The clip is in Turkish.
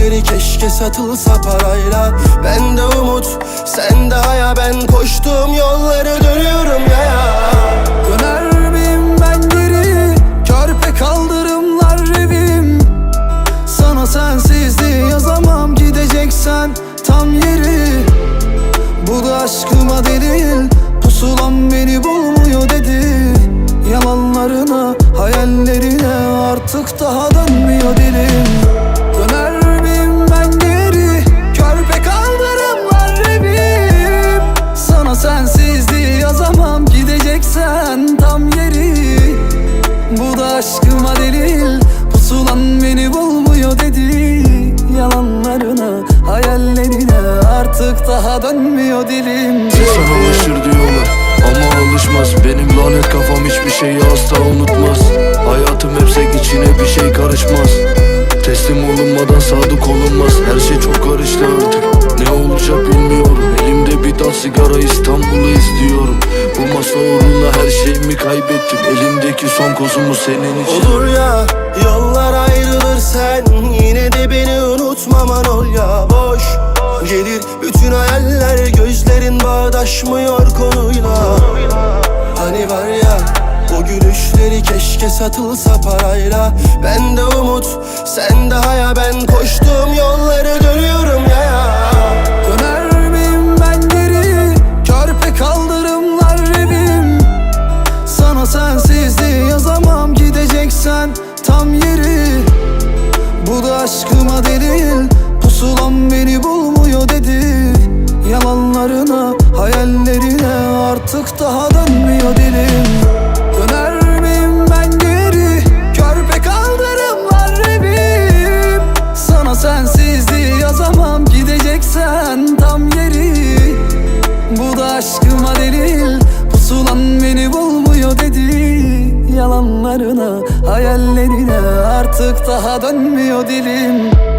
gülüşleri keşke satılsa parayla. Ben de umut sen de haya. Ben koştuğum yolları dönüyorum ya. Ya Döner miyim ben geri? Körpe kaldırımlar evim Sana sensizliği yazamam. Gideceksen tam yeri. Bu da aşkıma delil Pusulam beni bulmuyor dedi. Yalanlarına, hayallerine Artık daha dönmüyor dilim aşkıma delil Pusulan beni bulmuyor dedi. Yalanlarına, hayallerine Artık daha dönmüyor dilim. Sana alışır diyorlar ama alışmaz. Benim lanet kafam hiçbir şeyi asla unutmaz. Hayatım hep zek içine bir şey karışmaz. Teslim olunmadan sadık olunmaz. Her şey çok karıştı artık. Ne olacak bilmiyorum. Elimde bir dal sigara İstanbul'u izliyorum. Bu masa kaybettim. Elimdeki son kozumu senin için. Olur ya yollar ayrılır sen. Yine de beni unutmaman ol ya boş. Gelir bütün hayaller gözlerin bağdaşmıyor konuyla. Hani var ya o gülüşleri keşke satılsa parayla. Ben de tam yeri. Bu da aşkıma delil Pusulam beni bulmuyor dedi. Yalanlarına, hayallerine Artık daha dönmüyor dilim hayallerine Artık daha dönmüyor dilim